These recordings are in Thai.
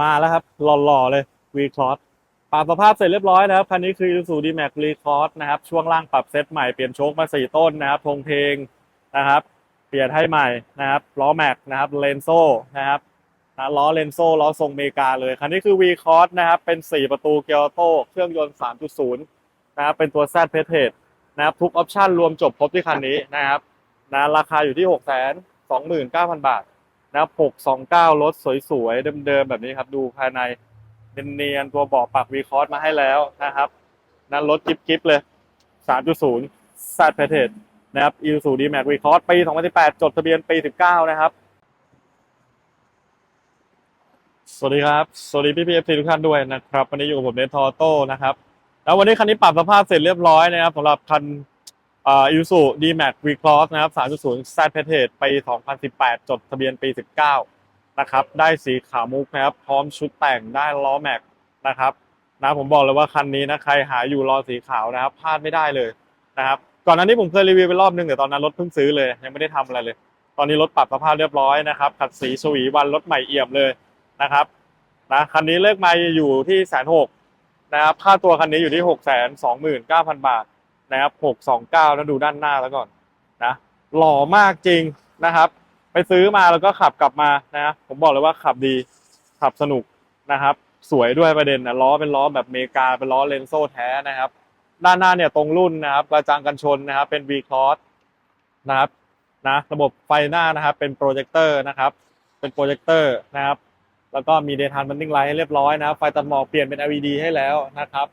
มาแล้วครับหล่อๆเลย V Cross ปรับสภาพเสร็จเรียบร้อยนะครับ คันนี้คือ Isuzu D-Max V Cross นะครับ ช่วงล่างปรับเซตใหม่เปลี่ยนโชคมาสี่ต้นนะครับธงเพลงนะครับ เปลี่ยนให้ใหม่นะครับล้อแม็กนะครับเลนโซ่นะครับนะล้อเลนโซ่ล้อทรงเมกาเลย คันนี้คือ V Cross นะครับ เป็น 4 ประตูเกียร์ออโต้เครื่องยนต์ 3.0 นะครับ เป็นตัว Z p e t e นะครับทุกออปชันรวมจบครบที่คันนี้นะครับนะราคาอยู่ที่ 6 2 9 0 0 0 บาท นะครับ629 รถสวยๆ เดิมๆ แบบนี้ครับ ดูภายในเนียนๆตัวเบาะปักวีคอร์สมาให้แล้วนะครับ นั่นรถกิ๊บๆ เลย 3.0 z p a t e นะครับ i s u d m a x v c r o s s ปี 2018 จดทะเบียนปี 19 นะครับ สวัสดีครับ สวัสดีพี่พีเอฟซีทุกท่านด้วยนะครับ วันนี้อยู่กับผมเนทอโต้นะครับ แล้ววันนี้คันนี้ปรับสภาพเสร็จเรียบร้อยนะครับสำหรับคัน อ่าอิสุดีแม็กวีคลอสนะครับ 3.0 Z p a t e ปี 2018 จดทะเบียนปี 19 นะครับ ได้สีขาวมุกนะครับ พร้อมชุดแต่งได้ล้อแม็กนะครับนะผมบอกเลยว่าคันนี้นะใครหาอยู่รอสีขาวนะครับพลาดไม่ได้เลยนะครับก่อนหน้านี้ผมเคยรีวิวไปรอบนึงแต่ตอนนั้นรถเพิ่งซื้อเลย ยังไม่ได้ทำอะไรเลย ตอนนี้รถปรับสภาพเรียบร้อยนะครับขัดสีสวีวันรถใหม่เอี่ยมเลยนะครับนะคันนี้เลขไม่อยู่ที่แสนหกนะครับค่าตัวคันนี้อยู่ที่หกแสนสองหมื่นเก้าพันบาท นะครับ 629แล้วดูด้านหน้าแล้วก่อนนะ หล่อมากจริงนะครับ ไปซื้อมาแล้วก็ขับกลับมานะ ผมบอกเลยว่าขับดี ขับสนุกนะครับ สวยด้วยประเด็นนะล้อเป็นล้อแบบเมกาเป็นล้อเลนโซ่แท้นะครับ ด้านหน้าเนี่ยตรงรุ่นนะครับกระจังกันชนนะครับ เป็น V Cross นะครับนะระบบไฟหน้านะครับ เป็นโปรเจคเตอร์นะครับ เป็นโปรเจคเตอร์นะครับ แล้วก็มี daytime running light ให้เรียบร้อยนะครับ ไฟตัดหมอกเปลี่ยนเป็น LED ให้แล้วนะครับ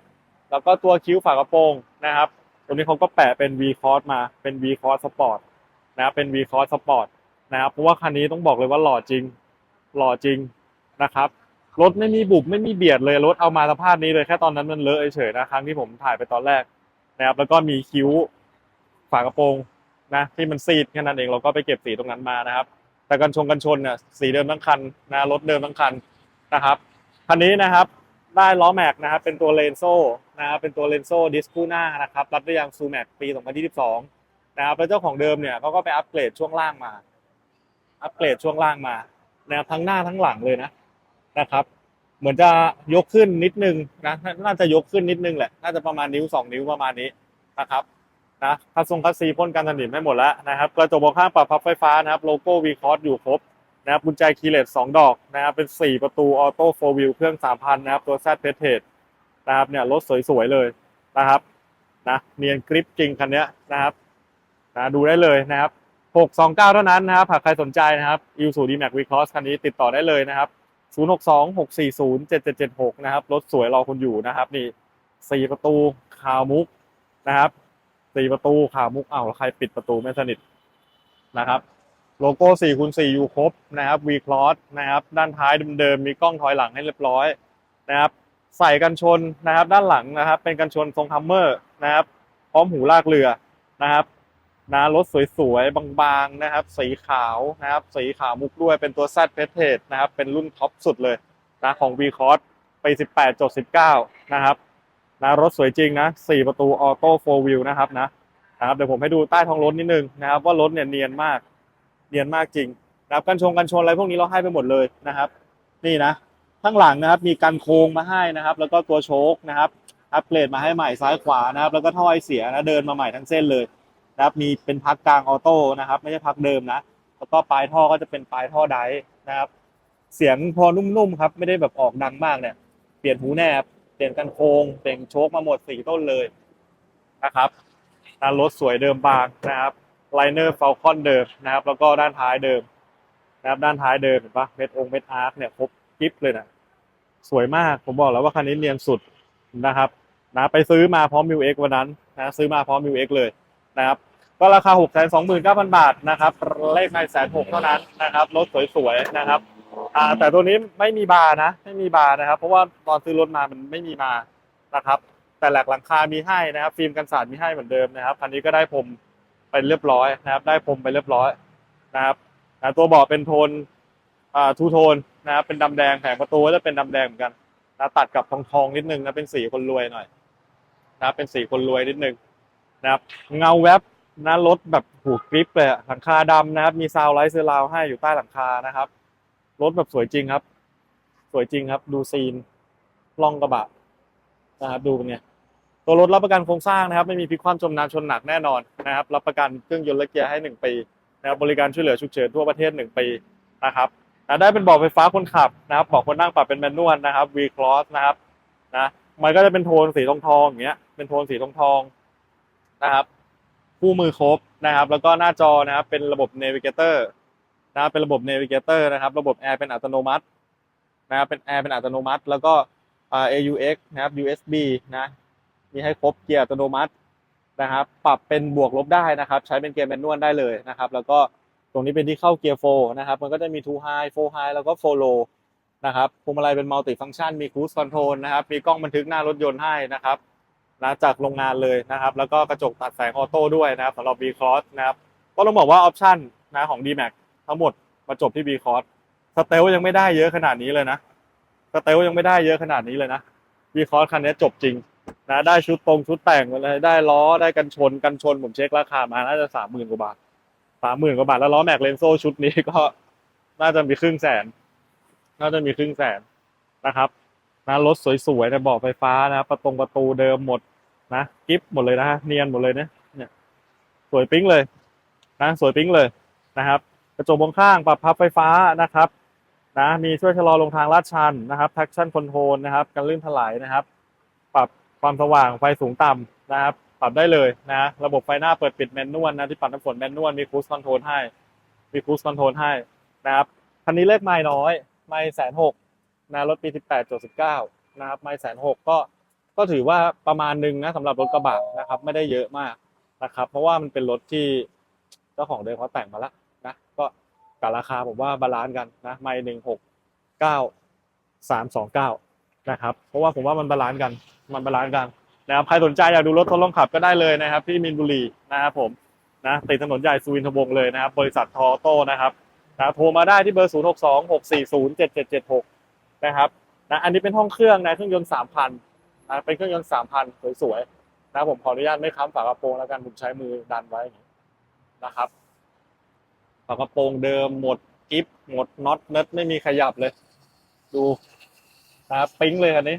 แล้วก็ตัวคิ้วฝากระโปรงนะครับ ตรงนี้เขาก็แปะเป็น V Cross มาเป็น V Cross Sport นะครับเป็น V Cross Sport นะครับเพราะว่าคันนี้ต้องบอกเลยว่าหล่อจริง หล่อจริงนะครับรถไม่มีบุบไม่มีเบียดเลยรถเอามาสภาพนี้เลยแค่ตอนนั้นมันเลอะเฉยๆนะครั้งที่ผมถ่ายไปตอนแรกนะครับแล้วก็มีคิ้วฝากระโปรงนะที่มันซีดแค่นั้นเองเราก็ไปเก็บสีตรงนั้นมานะครับ แต่กันชงกันชนเนี่ยสีเดิมทั้งคันนะรถเดิมทั้งคันนะครับคันนี้นะครับ ได้ล้อแม็กนะครับเป็นตัวเลนโซ่นะครับเป็นตัวเลนโซ่ดิสคูหน้านะครับรับด้ยยางซูแม็กปี 2022 นะครับแล้วเจ้าของเดิมเนี่ยเขาก็ไปอัปเกรดช่วงล่างมา อัปเกรดช่วงล่างมานะครับทั้งหน้าทั้งหลังเลยนะนะครับ เหมือนจะยกขึ้นนิดนึงนะน่าจะยกขึ้นนิดนึงแหละน่าจะประมาณนิ้วสองนิ้วประมาณนี้นะครับนะคัสซงคัสซีพ่นกันสนิมให้หมดแล้วนะครับกระจกมองข้างปรับพับไฟฟ้านะครับโลโก้วีคอร์สอยู่ครบ นะครับกุญแจคีเลสสองดอกนะครับเป็นสี่ประตูออโต้โฟวิลเครื่องสามพันนะครับ ตัวแซดเพเทดนะครับเนี่ยรถสวยๆเลยนะครับนะเนียนกริปจริงคันนี้นะครับนะดูได้เลยนะครับหกสองเก้าเท่านั้นนะครับหากใครสนใจนะครับอิวสูดีแม็กวีคอสคันนี้ติดต่อได้เลยนะครับศูนย์หกสองหกสี่ศูนย์เจ็ดเจ็ดเจ็ดหกนะครับรถสวยรอคุณอยู่นะครับ นี่สี่ประตูขาวมุกนะครับสี่ประตูขาวมุกเอ้าวแล้วใครปิดประตูไม่สนิทนะครับ โลโก้4คูณ4อยู่ครบนะครับ V Cross นะครับ ด้านท้ายเดิมๆมีกล้องถอยหลังให้เรียบร้อยนะครับ ใส่กันชนนะครับ ด้านหลังนะครับ เป็นกันชนทรงฮัมเมอร์นะครับ พร้อมหูลากเรือนะครับนะรถสวยๆ บางๆนะครับ สีขาวนะครับ สีขาวมุกด้วยเป็นตัว Z p e t e นะครับ เป็นรุ่นท็อปสุดเลยนะของ V Cross ปี18จด19 นะครับนะรถสวยจริงนะ 4 ประตูออโต้4 wheel นะครับนะนะครับเดี๋ยวผมให้ดูใต้ท้องรถนิดนึงนะครับว่ารถเนี่ยเนียนมาก เนียนมากจริงนะครับกันชงกันชนอะไรพวกนี้เราให้ไปหมดเลยนะครับ นี่นะข้างหลังนะครับมีกันโค้งมาให้นะครับ แล้วก็ตัวโชคนะครับอัปเกรดมาให้ใหม่ซ้ายขวานะครับ แล้วก็ท่อไอเสียนะเดินมาใหม่ทั้งเส้นเลยนะครับมีเป็นพักกลางออโต้นะครับ ไม่ใช่พักเดิมนะแล้วก็ปลายท่อก็จะเป็นปลายท่อไดนะครับ เสียงพอนุ่มๆครับ ไม่ได้แบบออกดังมากเนี่ยเปลี่ยนหูแนบเปลี่ยนกันโค้งเปลี่ยนโชคมาหมดสี่ต้นเลยนะครับนรถสวยเดิมบางนะครับ ไลเนอร์ฟ a ลคอนเดิมนะครับ แล้วก็ด้านท้ายเดิมนะครับ ด้านท้ายเดิมเห็นปะเม็ดองเม็ดอาร์คเนี่ยครบกิฟเลยนะสวยมากผมบอกแล้วว่าคันนี้เนียนสุดนะครับนะไปซื้อมาพร้อมมิวเอ็กวันนั้นนะซื้อมาพร้อมมิวเอ็กเลยนะครับก็ราคา 6 2 9 0 0 0 บาทนะครับเลขในแสนหกเท่านั้นนะครับรถสวยๆนะครับอ่าแต่ตัวนี้ไม่มีบาร์นะ ไม่มีบาร์นะครับ เพราะว่าตอนซื้อรถมามันไม่มีมานะครับ แต่แหลกหลังคามีให้นะครับ ฟิล์มกันสาดมีให้เหมือนเดิมนะครับคันนี้ก็ได้พรม ไปเรียบร้อยนะครับ ได้พรมไปเรียบร้อยนะครับนะตัวเบาะเป็นโทนอ่าทูโทนนะครับเป็นดำแดงแผงประตูก็จะเป็นดำแดงเหมือนกันนะตัดกับทองทองนิดนึงนะเป็นสีคนรวยหน่อยนะเป็นสีคนรวยนิดนึงนะครับ เงาแวบนะรถแบบหูกริปเลยหลังคาดำนะครับ มีซาวไลท์เซอร์ราวให้อยู่ใต้หลังคานะครับรถแบบสวยจริงครับ สวยจริงครับ ดูซีนล่องกระบะนะครับดูเป็นไง ตัวรถรับประกันโครงสร้างนะครับ ไม่มีพลิกคว่ำจมน้ำชนหนักแน่นอนนะครับ รับประกันเครื่องยนต์และเกียร์ให้หนึ่งปีนะครับบริการช่วยเหลือฉุกเฉินทั่วประเทศหนึ่งปีนะครับนะได้เป็นเบอกไฟฟ้าคนขับนะครับเบอกคนนั่งปรับเป็นแมนนวลนะครับ V Cross นะครับนะมันก็จะเป็นโทนสีทองทองอย่างเงี้ยเป็นโทนสีทองทองนะครับคู่มือครบนะครับ แล้วก็หน้าจอนะครับเป็นระบบ Navigator นะครับเป็นระบบ Navigator นะครับ ระบบแอร์เป็นอัตโนมัตินะครับเป็นแอร์เป็นอัตโนมัติ แล้วก็อ่า AUX นะครับ USB นะ มีให้ครบเกียร์อัตโนมัตินะครับ ปรับเป็นบวกลบได้นะครับ ใช้เป็นเกียร์แมนนวลได้เลยนะครับ แล้วก็ตรงนี้เป็นที่เข้าเกียร์โฟนะครับ มันก็จะมี two high four high แล้วก็ four low นะครับพวงมาลัยเป็นมัลติฟัง c t ชัน มี cruise control นะครับ มีกล้องบันทึกหน้ารถยนต์ให้นะครับนะจากโรงงานเลยนะครับ แล้วก็กระจกตัดแสงออโต้ด้วยนะครับสำหรับ V Cross นะครับ ก็ต้องบอกว่าออปชันนะของ D-Max ทั้งหมดมาจบที่ V Cross สเตลยังไม่ได้เยอะขนาดนี้เลยนะสเตลยังไม่ได้เยอะขนาดนี้เลยนะ V Cross คันนี้จบจริง นะได้ชุดตรงชุดแต่งอะไรได้ล้อได้กันชนกันชนผมเช็คราคามาน่าจะสามหมื่นกว่าบาทสามหมื่นกว่าบาทแล้วล้อแม็กเลนโซชุดนี้ก็น่าจะมีครึ่งแสน น่าจะมีครึ่งแสนนะครับนะรถสวยๆนะเบอกไฟฟ้านะประตงประตูเดิมหมดนะกิฟหมดเลยนะฮะเนียนหมดเลยนะเนี่ย สวยปิ๊งเลยนะสวยปิ๊งเลยนะครับ กระจกมองข้างปรับพับไฟฟ้านะครับนะมีช่วยชะลอลงทางลาดชันนะครับ traction control นะครับการลื่นถลายนะครับ ปรับ ความสว่างไฟสูงต่ำนะครับปรับได้เลยนะ ระบบไฟหน้าเปิดปิดแมนนวลนะที่ปัดน้ำฝนแมนนวลมีครู e คอนโทรลให้ มีครู e คอนโทรลให้นะครับคันนี้เลขไม่น้อย ไม่แสนหกนะรถปี18จด19นะครับไม่แสนหกก็ก็ถือว่าประมาณหนึ่งนะสำหรับรถกระบะนะครับ ไม่ได้เยอะมากนะครับ เพราะว่ามันเป็นรถที่เจ้าของเดิมเขาแต่งมาแล้วนะก็กับราคาผมว่าบาลานซ์กันนะไม่หนึ่งหกเก้าสามสองเก้า นะครับ เพราะว่าผมว่ามันบาลานซ์กัน มันบาลานซ์กันนะครับ ใครสนใจอยากดูรถทดลองขับก็ได้เลยนะครับ ที่มินบุรีนะครับผมนะติดถนนใหญ่สุวินทวงศ์เลยนะครับ บริษัททอโต้นะครับนะโทรมาได้ที่เบอร์ 0 6 2 6 4 0 7 7 7 6 นะครับนะอันนี้เป็นห้องเครื่องนะเครื่องยนต์3,000นะเป็นเครื่องยนต์3,000 สวยๆนะผมขออนุญาตไม่ค้ำฝากระโปรงแล้วกันผมใช้มือดันไว้อย่างนี้นะครับฝากระโปรงเดิมหมดกิฟหมดน็อตเน็ตไม่มีขยับเลย ดู นะครับปิ๊งเลยคันนี้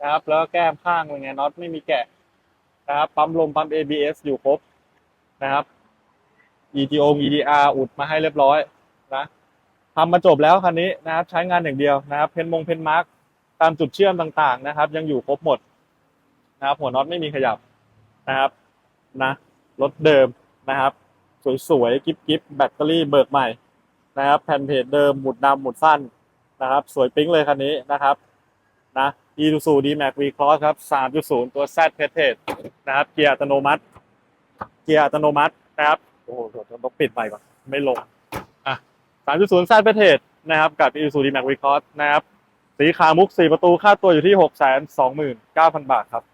นะครับ แล้วแก้มข้างเป็นไงน็อตไม่มีแกะนะครับปั๊มลมปั๊ม ABS อยู่ครบนะครับ ETO EDR อุดมาให้เรียบร้อยนะทำมาจบแล้วคันนี้นะครับ ใช้งานอย่างเดียวนะครับ เพนมงเพนมาร์กตามจุดเชื่อมต่างๆนะครับ ยังอยู่ครบหมดนะครับ หัวน็อตไม่มีขยับนะครับนะรถเดิมนะครับ สวยๆ กิ๊บๆแบตเตอรี่เบิกใหม่นะครับ แผ่นเพจเดิมหมุดดำหมุดสั้น นะครับ สวยปิ๊งเลยคันนี้นะครับนะ e t u d Max V Cross ครับ 3.0 ตัว Z p e t e นะครับ เกียร์อัตโนมัติ เกียร์อัตโนมัตินะครับ โอ้โหเดี๋ยวต้องปิดไปก่อน ไม่ลง อะ 3.0 Z p e t e นะครับกับ e t u d Max V Cross นะครับ สีขาวมุก 4 ประตูค่าตัวอยู่ที่ 629,000 บาทครับ